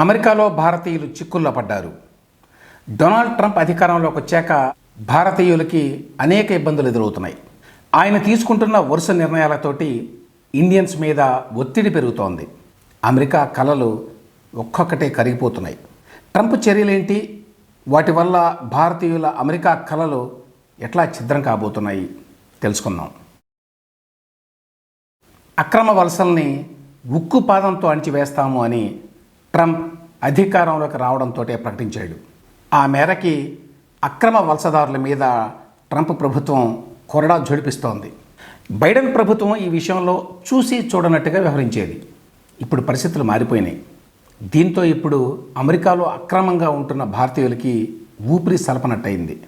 అమెరికాలో భారతీయులు చిక్కుల్లో పడ్డారు. డొనాల్డ్ ట్రంప్ అధికారంలోకి వచ్చాక భారతీయులకి అనేక ఇబ్బందులు ఎదురవుతున్నాయి. ఆయన తీసుకుంటున్న వరుస నిర్ణయాలతోటి ఇండియన్స్ మీద ఒత్తిడి పెరుగుతోంది. అమెరికా కళలు ఒక్కొక్కటే కరిగిపోతున్నాయి. ట్రంప్ చర్యలేంటి? వాటి వల్ల భారతీయుల అమెరికా కళలు ఎట్లా ఛిద్రం కాబోతున్నాయి? తెలుసుకుందాం. అక్రమ వలసల్ని ఉక్కు పాదంతో అణిచివేస్తాము అని ట్రంప్ అధికారంలోకి రావడంతో ప్రకటించాడు. ఆ మేరకి అక్రమ వలసదారుల మీద ట్రంప్ ప్రభుత్వం కొరడా జడిపిస్తోంది బైడెన్ ప్రభుత్వం ఈ విషయంలో చూసి చూడనట్టుగా వ్యవహరించేది. ఇప్పుడు పరిస్థితులు మారిపోయినాయి. దీంతో ఇప్పుడు అమెరికాలో అక్రమంగా ఉంటున్న భారతీయులకి ఊపిరి సలపనట్టయింది.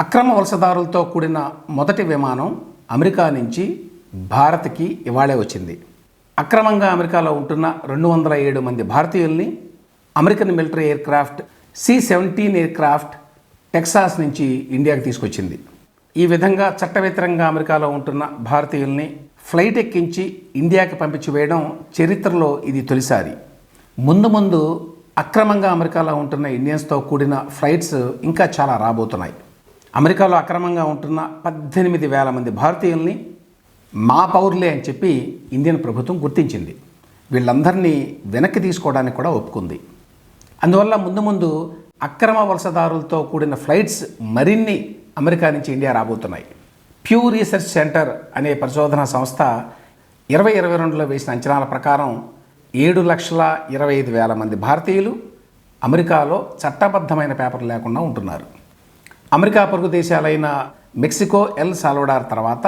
అక్రమ వలసదారులతో కూడిన మొదటి విమానం అమెరికా నుంచి భారత్కి ఇవాళే వచ్చింది. అక్రమంగా అమెరికాలో ఉంటున్న రెండు వందల ఏడు మంది భారతీయుల్ని American military aircraft C seventeen aircraft Texas నుంచి ఇండియాకి తీసుకొచ్చింది. ఈ విధంగా చట్టవ్యతిరంగా అమెరికాలో ఉంటున్న భారతీయుల్ని ఫ్లైట్ ఎక్కించి ఇండియాకి పంపించి వేయడం చరిత్రలో ఇది తొలిసారి. ముందు ముందు అక్రమంగా అమెరికాలో ఉంటున్న ఇండియన్స్తో కూడిన ఫ్లైట్స్ ఇంకా చాలా రాబోతున్నాయి. అమెరికాలో అక్రమంగా ఉంటున్న పద్దెనిమిది వేల మంది భారతీయుల్ని మా పౌరులే అని చెప్పి ఇండియన్ ప్రభుత్వం గుర్తించింది. వీళ్ళందరినీ వెనక్కి తీసుకోవడానికి కూడా ఒప్పుకుంది. అందువల్ల ముందు ముందు అక్రమ వలసదారులతో కూడిన ఫ్లైట్స్ మరిన్ని అమెరికా నుంచి ఇండియా రాబోతున్నాయి. ప్యూ రీసెర్చ్ సెంటర్ అనే పరిశోధనా సంస్థ ఇరవై ఇరవై రెండులో వేసిన అంచనాల ప్రకారం ఏడు లక్షల ఇరవై ఐదు వేల మంది భారతీయులు అమెరికాలో చట్టబద్ధమైన పేపర్ లేకుండా ఉంటున్నారు. అమెరికా పొరుగు దేశాలైన మెక్సికో ఎల్ సాల్వడార్ తర్వాత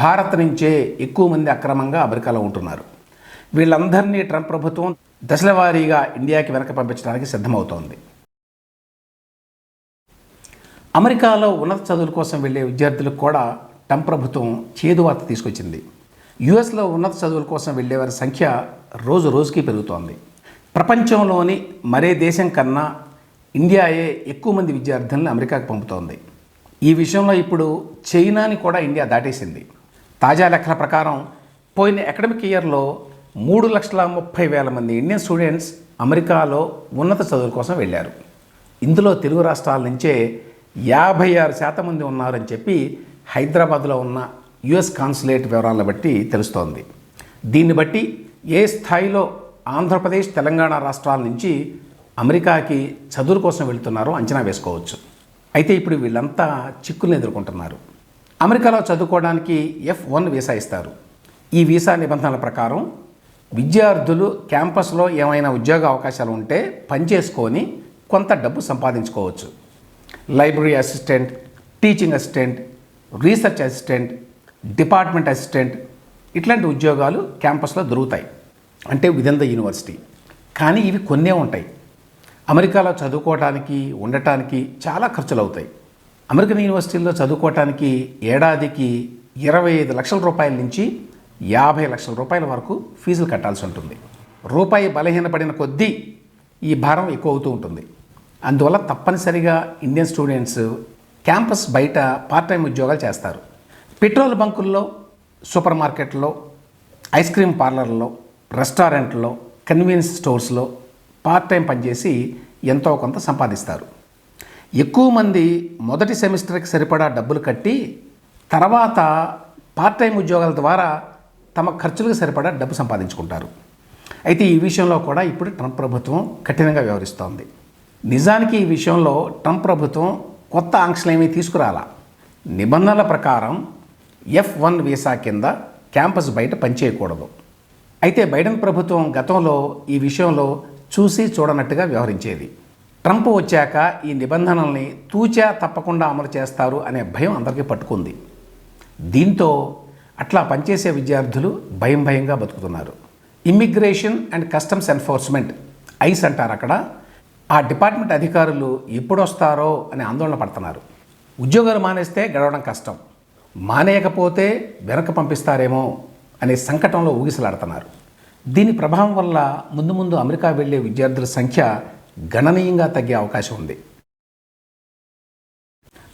భారత్ నుంచే ఎక్కువ మంది అక్రమంగా అమెరికాలో ఉంటున్నారు. వీళ్ళందరినీ ట్రంప్ ప్రభుత్వం దశలవారీగా ఇండియాకి వెనక పంపించడానికి సిద్ధమవుతోంది. అమెరికాలో ఉన్నత చదువుల కోసం వెళ్ళే విద్యార్థులకు కూడా ట్రంప్ ప్రభుత్వం చేదు వార్త తీసుకొచ్చింది. యుఎస్లో ఉన్నత చదువుల కోసం వెళ్ళేవారి సంఖ్య రోజు రోజుకి పెరుగుతోంది. ప్రపంచంలోని మరే దేశం కన్నా ఇండియాయే ఎక్కువ మంది విద్యార్థులను అమెరికాకు పంపుతోంది. ఈ విషయంలో ఇప్పుడు చైనాని కూడా ఇండియా దాటేసింది. తాజా లెక్కల ప్రకారం పోయిన అకాడమిక్ ఇయర్లో మూడు లక్షల ముప్పై వేల మంది ఇండియన్ స్టూడెంట్స్ అమెరికాలో ఉన్నత చదువుల కోసం వెళ్ళారు. ఇందులో తెలుగు రాష్ట్రాల నుంచే యాభై ఆరు శాతం మంది ఉన్నారని చెప్పి హైదరాబాద్లో ఉన్న యుఎస్ కాన్సులేట్ వివరాలను బట్టి తెలుస్తోంది. దీన్ని బట్టి ఏ స్థాయిలో ఆంధ్రప్రదేశ్ తెలంగాణ రాష్ట్రాల నుంచి అమెరికాకి చదువుల కోసం వెళుతున్నారో అంచనా వేసుకోవచ్చు. అయితే ఇప్పుడు వీళ్ళంతా చిక్కులను ఎదుర్కొంటున్నారు. అమెరికాలో చదువుకోవడానికి ఎఫ్ వన్ వీసా ఇస్తారు. ఈ వీసా నిబంధనల ప్రకారం విద్యార్థులు క్యాంపస్లో ఏమైనా ఉద్యోగ అవకాశాలు ఉంటే పనిచేసుకొని కొంత డబ్బు సంపాదించుకోవచ్చు. Library assistant teaching assistant research assistant department assistant ఇట్లాంటి ఉద్యోగాలు క్యాంపస్లో దొరుకుతాయి. అంటే విదిన్ ద యూనివర్సిటీ కానీ ఇవి కొన్నే ఉంటాయి. అమెరికాలో చదువుకోవటానికి ఉండటానికి చాలా ఖర్చులు అవుతాయి అమెరికన్ యూనివర్సిటీల్లో చదువుకోవటానికి ఏడాదికి ఇరవై ఐదు లక్షల రూపాయల నుంచి యాభై లక్షల రూపాయల వరకు ఫీజులు కట్టాల్సి ఉంటుంది. రూపాయి బలహీనపడిన కొద్దీ ఈ భారం ఎక్కువ అవుతూ ఉంటుంది. అందువల్ల తప్పనిసరిగా ఇండియన్ స్టూడెంట్స్ క్యాంపస్ బయట పార్ట్ టైం ఉద్యోగాలు చేస్తారు. పెట్రోల్ బంకుల్లో సూపర్ మార్కెట్లో ఐస్ క్రీమ్ పార్లర్లో రెస్టారెంట్లో కన్వీనియన్స్ స్టోర్స్లో పార్ట్ టైం పనిచేసి ఎంతో కొంత సంపాదిస్తారు. ఎక్కువ మంది మొదటి సెమిస్టర్కి సరిపడా డబ్బులు కట్టి తర్వాత పార్ట్ టైం ఉద్యోగాల ద్వారా తమ ఖర్చులకు సరిపడా డబ్బు సంపాదించుకుంటారు. అయితే ఈ విషయంలో కూడా ఇప్పుడు ట్రంప్ ప్రభుత్వం కఠినంగా వ్యవహరిస్తోంది. నిజానికి ఈ విషయంలో ట్రంప్ ప్రభుత్వం కొత్త ఆంక్షలు ఏమీ తీసుకురాలా? నిబంధనల ప్రకారం ఎఫ్ వన్ వీసా కింద క్యాంపస్ బయట పనిచేయకూడదు. అయితే బైడెన్ ప్రభుత్వం గతంలో ఈ విషయంలో చూసి చూడనట్టుగా వ్యవహరించేది. ట్రంప్ వచ్చాక ఈ నిబంధనల్ని తూచా తప్పకుండా అమలు చేస్తారు అనే భయం అందరికీ పట్టుకుంది. దీంతో అట్లా పనిచేసే విద్యార్థులు భయం భయంగా బతుకుతున్నారు. Immigration and customs enforcement ICE అంటారు అక్కడ. ఆ డిపార్ట్మెంట్ అధికారులు ఎప్పుడొస్తారో అని ఆందోళన పడుతున్నారు. ఉద్యోగాలు మానేస్తే గడవడం కష్టం. మానేయకపోతే వెనక పంపిస్తారేమో అనే సంకటంలో ఊగిసలాడుతున్నారు. దీని ప్రభావం వల్ల ముందు ముందు అమెరికా వెళ్ళే విద్యార్థుల సంఖ్య గణనీయంగా తగ్గే అవకాశం ఉంది.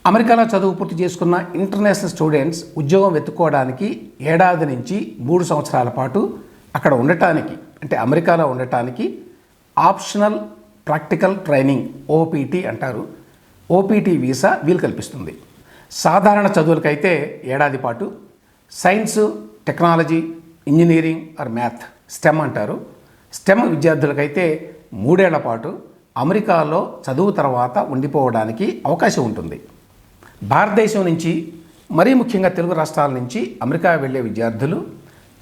అమెరికాలో చదువు పూర్తి చేసుకున్న ఇంటర్నేషనల్ స్టూడెంట్స్ ఉద్యోగం వెతుక్కోవడానికి ఏడాది నుంచి మూడు సంవత్సరాల పాటు అక్కడ ఉండటానికి అంటే అమెరికాలో ఉండటానికి ఆప్షనల్ ప్రాక్టికల్ ట్రైనింగ్ ఓపీటీ అంటారు. ఓపీటీ వీసా వీలు కల్పిస్తుంది. సాధారణ చదువులకైతే ఏడాది పాటు science technology engineering or math STEM అంటారు. స్టెమ్ విద్యార్థులకైతే మూడేళ్ళ పాటు అమెరికాలో చదువు తర్వాత ఉండిపోవడానికి అవకాశం ఉంటుంది. భారతదేశం నుంచి మరీ ముఖ్యంగా తెలుగు రాష్ట్రాల నుంచి అమెరికా వెళ్ళే విద్యార్థులు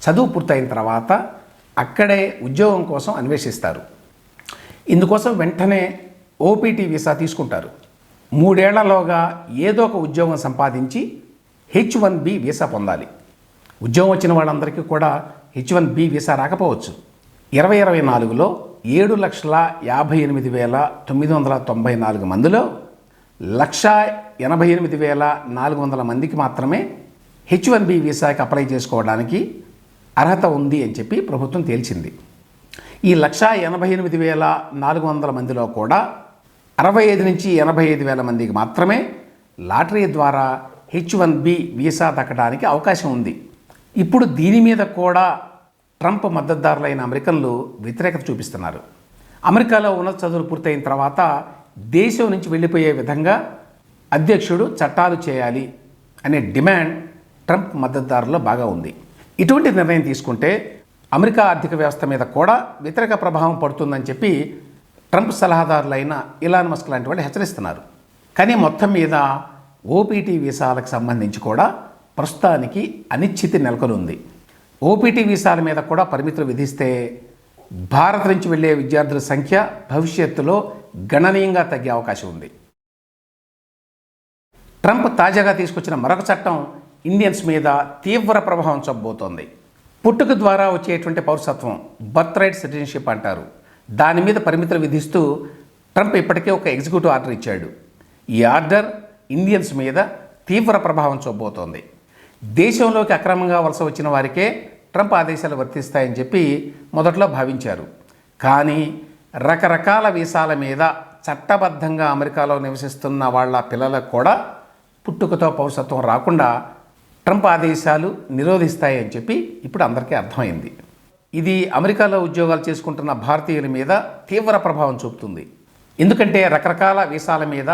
చదువు పూర్తయిన తర్వాత అక్కడే ఉద్యోగం కోసం అన్వేషిస్తారు. ఇందుకోసం వెంటనే ఓపీటీ వీసా తీసుకుంటారు. మూడేళ్ళలోగా ఏదో ఒక ఉద్యోగం సంపాదించి హెచ్ వన్ బి వీసా పొందాలి. ఉద్యోగం వచ్చిన వాళ్ళందరికీ కూడా హెచ్ వన్ బి వీసా రాకపోవచ్చు. ఇరవై ఇరవై నాలుగులో ఏడు లక్షల యాభై ఎనిమిది వేల తొమ్మిది వందల తొంభై నాలుగు మందిలో లక్ష ఎనభై ఎనిమిది వేల నాలుగు వందల మందికి మాత్రమే హెచ్ వన్ బి వీసాకి అప్లై చేసుకోవడానికి అర్హత ఉంది అని చెప్పి ప్రభుత్వం తేల్చింది. ఈ లక్ష ఎనభై ఎనిమిది వేల నాలుగు వందల మందిలో కూడా అరవై ఐదు నుంచి ఎనభై ఐదు వేల మందికి మాత్రమే లాటరీ ద్వారా హెచ్ వన్ బి వీసా దక్కడానికి అవకాశం ఉంది. ఇప్పుడు దీని మీద కూడా ట్రంప్ మద్దతుదారులైన అమెరికన్లు వ్యతిరేకత చూపిస్తున్నారు. అమెరికాలో ఉన్నత చదువులు పూర్తయిన తర్వాత దేశం నుంచి వెళ్ళిపోయే విధంగా అధ్యక్షుడు చట్టాలు చేయాలి అనే డిమాండ్ ట్రంప్ మద్దతుదారుల్లో బాగా ఉంది. ఇటువంటి నిర్ణయం తీసుకుంటే అమెరికా ఆర్థిక వ్యవస్థ మీద కూడా వ్యతిరేక ప్రభావం పడుతుందని చెప్పి ట్రంప్ సలహాదారులైన ఇలాన్ మస్క్ లాంటి వాళ్ళు హెచ్చరిస్తున్నారు. కానీ మొత్తం మీద ఓపీటీ వీసాలకు సంబంధించి కూడా ప్రస్తుతానికి అనిశ్చితి నెలకొనుంది. ఓపీటీ వీసాల మీద కూడా పరిమితులు విధిస్తే భారత్ నుంచి వెళ్ళే విద్యార్థుల సంఖ్య భవిష్యత్తులో గణనీయంగా తగ్గే అవకాశం ఉంది. ట్రంప్ తాజాగా తీసుకొచ్చిన మరొక చట్టం ఇండియన్స్ మీద తీవ్ర ప్రభావం చూపబోతోంది. పుట్టుక ద్వారా వచ్చేటువంటి పౌరసత్వం బర్త్ రైట్ సిటిజన్షిప్ అంటారు. దాని మీద పరిమితులు విధిస్తూ ట్రంప్ ఇప్పటికే ఒక ఎగ్జిక్యూటివ్ ఆర్డర్ ఇచ్చాడు. ఈ ఆర్డర్ ఇండియన్స్ మీద తీవ్ర ప్రభావం చూపబోతోంది. దేశంలోకి అక్రమంగా వలస వచ్చిన వారికే ట్రంప్ ఆదేశాలు వర్తిస్తాయని చెప్పి మొదట్లో భావించారు. కానీ రకరకాల వీసాల మీద చట్టబద్ధంగా అమెరికాలో నివసిస్తున్న వాళ్ళ పిల్లలకు కూడా పుట్టుకతో పౌరసత్వం రాకుండా ట్రంప్ ఆదేశాలు నిరోధిస్తాయని చెప్పి ఇప్పుడు అందరికీ అర్థమైంది. ఇది అమెరికాలో ఉద్యోగాలు చేసుకుంటున్న భారతీయుల మీద తీవ్ర ప్రభావం చూపుతుంది. ఎందుకంటే రకరకాల వీసాల మీద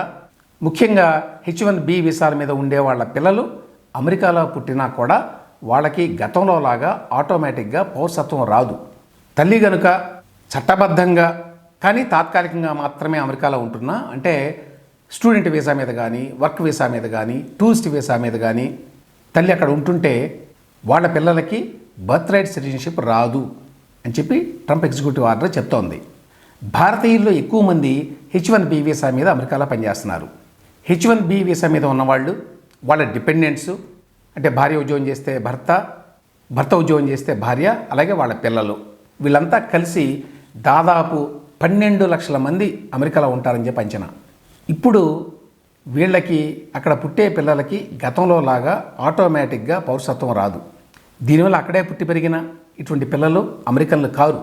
ముఖ్యంగా హెచ్ వన్ బి వీసాల మీద ఉండే వాళ్ళ పిల్లలు అమెరికాలో పుట్టినా కూడా వాళ్ళకి గతంలో లాగా ఆటోమేటిక్గా పౌరసత్వం రాదు. తల్లి గనుక చట్టబద్ధంగా కానీ తాత్కాలికంగా మాత్రమే అమెరికాలో ఉంటున్నా అంటే స్టూడెంట్ వీసా మీద కానీ వర్క్ వీసా మీద కానీ టూరిస్ట్ వీసా మీద కానీ తల్లి అక్కడ ఉంటుంటే వాళ్ళ పిల్లలకి బర్త్ రైట్ సిటిజన్షిప్ రాదు అని చెప్పి ట్రంప్ ఎగ్జిక్యూటివ్ ఆర్డర్ చెప్తోంది. భారతీయుల్లో ఎక్కువ మంది హెచ్ వన్ బి వీసా మీద అమెరికాలో పనిచేస్తున్నారు. హెచ్ వన్ బి వీసా మీద ఉన్నవాళ్ళు వాళ్ళ డిపెండెంట్స్ అంటే భార్య ఉద్యోగం చేస్తే భర్త భర్త ఉద్యోగం చేస్తే భార్య అలాగే వాళ్ళ పిల్లలు. వీళ్ళంతా కలిసి దాదాపు పన్నెండు లక్షల మంది అమెరికాలో ఉంటారని చెప్పి అంచనా. ఇప్పుడు వీళ్ళకి అక్కడ పుట్టే పిల్లలకి గతంలో లాగా ఆటోమేటిక్గా పౌరసత్వం రాదు. దీనివల్ల అక్కడే పుట్టి పెరిగిన ఇటువంటి పిల్లలు అమెరికన్లు కారు.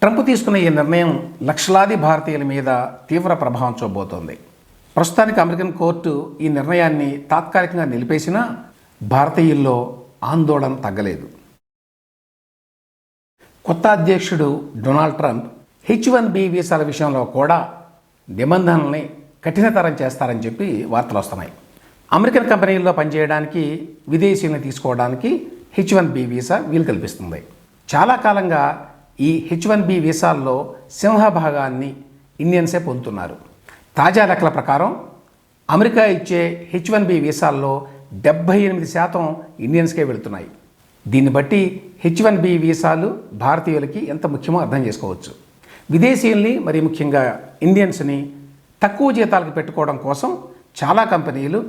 ట్రంప్ తీసుకున్న ఈ నిర్ణయం లక్షలాది భారతీయుల మీద తీవ్ర ప్రభావం చూపబోతోంది. ప్రస్తుతానికి అమెరికన్ కోర్టు ఈ నిర్ణయాన్ని తాత్కాలికంగా నిలిపేసినా భారతీయుల్లో ఆందోళన తగ్గలేదు. కొత్త అధ్యక్షుడు Donald Trump H one B వీసాల విషయంలో కూడా నిబంధనల్ని కఠినతరం చేస్తారని చెప్పి వార్తలు వస్తున్నాయి. అమెరికన్ కంపెనీల్లో పనిచేయడానికి విదేశీయులను తీసుకోవడానికి హెచ్ వన్ బి వీసా వీలు కల్పిస్తుంది. చాలా కాలంగా ఈ హెచ్ వన్ బి వీసాల్లో సింహభాగాన్ని ఇండియన్సే పొందుతున్నారు. తాజా లెక్కల ప్రకారం అమెరికా ఇచ్చే హెచ్ వన్ బి వీసాల్లో డెబ్భై ఎనిమిది శాతం ఇండియన్స్కే వెళుతున్నాయి. దీన్ని బట్టి హెచ్ వన్ బి వీసాలు భారతీయులకి ఎంత ముఖ్యమో అర్థం చేసుకోవచ్చు. విదేశీయుల్ని మరి ముఖ్యంగా ఇండియన్స్ని తక్కువ జీతాలకు పెట్టుకోవడం కోసం చాలా కంపెనీలు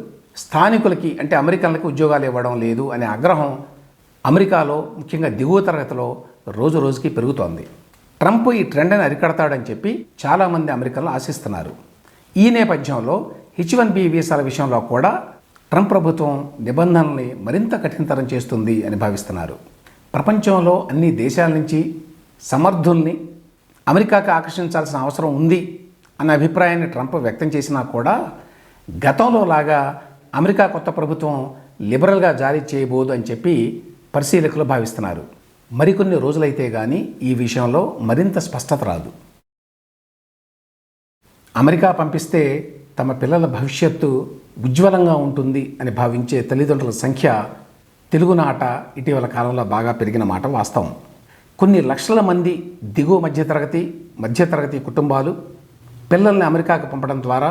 స్థానికులకి అంటే అమెరికన్లకి ఉద్యోగాలు ఇవ్వడం లేదు అనే ఆగ్రహం అమెరికాలో ముఖ్యంగా దిగువ తరగతిలో రోజు రోజుకి పెరుగుతోంది. ట్రంప్ ఈ ట్రెండ్ని అరికడతాడని చెప్పి చాలామంది అమెరికన్లు ఆశిస్తున్నారు. ఈ నేపథ్యంలో హెచ్ వన్ బి వీసాల విషయంలో కూడా ట్రంప్ ప్రభుత్వం నిబంధనల్ని మరింత కఠినతరం చేస్తుంది అని భావిస్తున్నారు. ప్రపంచంలో అన్ని దేశాల నుంచి సమర్థుల్ని అమెరికాకు ఆకర్షించాల్సిన అవసరం ఉంది అన్న అభిప్రాయాన్ని ట్రంప్ వ్యక్తం చేసినా కూడా గతంలో లాగా అమెరికా కొత్త ప్రభుత్వం లిబరల్గా జారీ చేయబోదు అని చెప్పి పరిశీలకులు భావిస్తున్నారు. మరికొన్ని రోజులైతే కానీ ఈ విషయంలో మరింత స్పష్టత రాదు. అమెరికా పంపిస్తే తమ పిల్లల భవిష్యత్తు ఉజ్వలంగా ఉంటుంది అని భావించే తల్లిదండ్రుల సంఖ్య తెలుగునాట ఇటీవల కాలంలో బాగా పెరిగిన మాట వాస్తవం. కొన్ని లక్షల మంది దిగువ మధ్యతరగతి మధ్యతరగతి కుటుంబాలు పిల్లల్ని అమెరికాకు పంపడం ద్వారా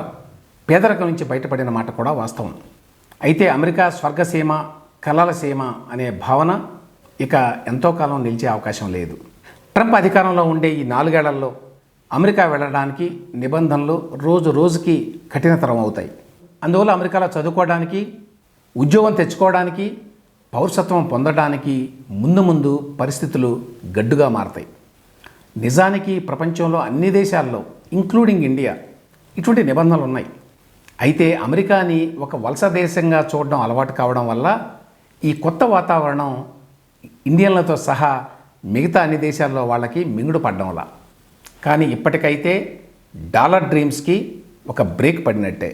పేదరికం నుంచి బయటపడిన మాట కూడా వాస్తవం. అయితే అమెరికా స్వర్గసీమ కలల సీమ అనే భావన ఇక ఎంతో కాలం నిలిచే అవకాశం లేదు. ట్రంప్ అధికారంలో ఉండే ఈ నాలుగేళ్ళలో అమెరికా వెళ్ళడానికి నిబంధనలు రోజు రోజుకి కఠినతరం అవుతాయి. అందువల్ల అమెరికాలో చదువుకోవడానికి ఉద్యోగం తెచ్చుకోవడానికి పౌరసత్వం పొందడానికి ముందు ముందు పరిస్థితులు గడ్డుగా మారతాయి. నిజానికి ప్రపంచంలో అన్ని దేశాల్లో ఇంక్లూడింగ్ ఇండియా ఇటువంటి నిబంధనలు ఉన్నాయి అయితే అమెరికాని ఒక వలస దేశంగా చూడడం అలవాటు కావడం వల్ల ఈ కొత్త వాతావరణం ఇండియన్లతో సహా మిగతా అన్ని దేశాల్లో వాళ్ళకి మింగుడు పడ్డంలా కానీ ఇప్పటికైతే డాలర్ డ్రీమ్స్కి ఒక బ్రేక్ పడినట్టే.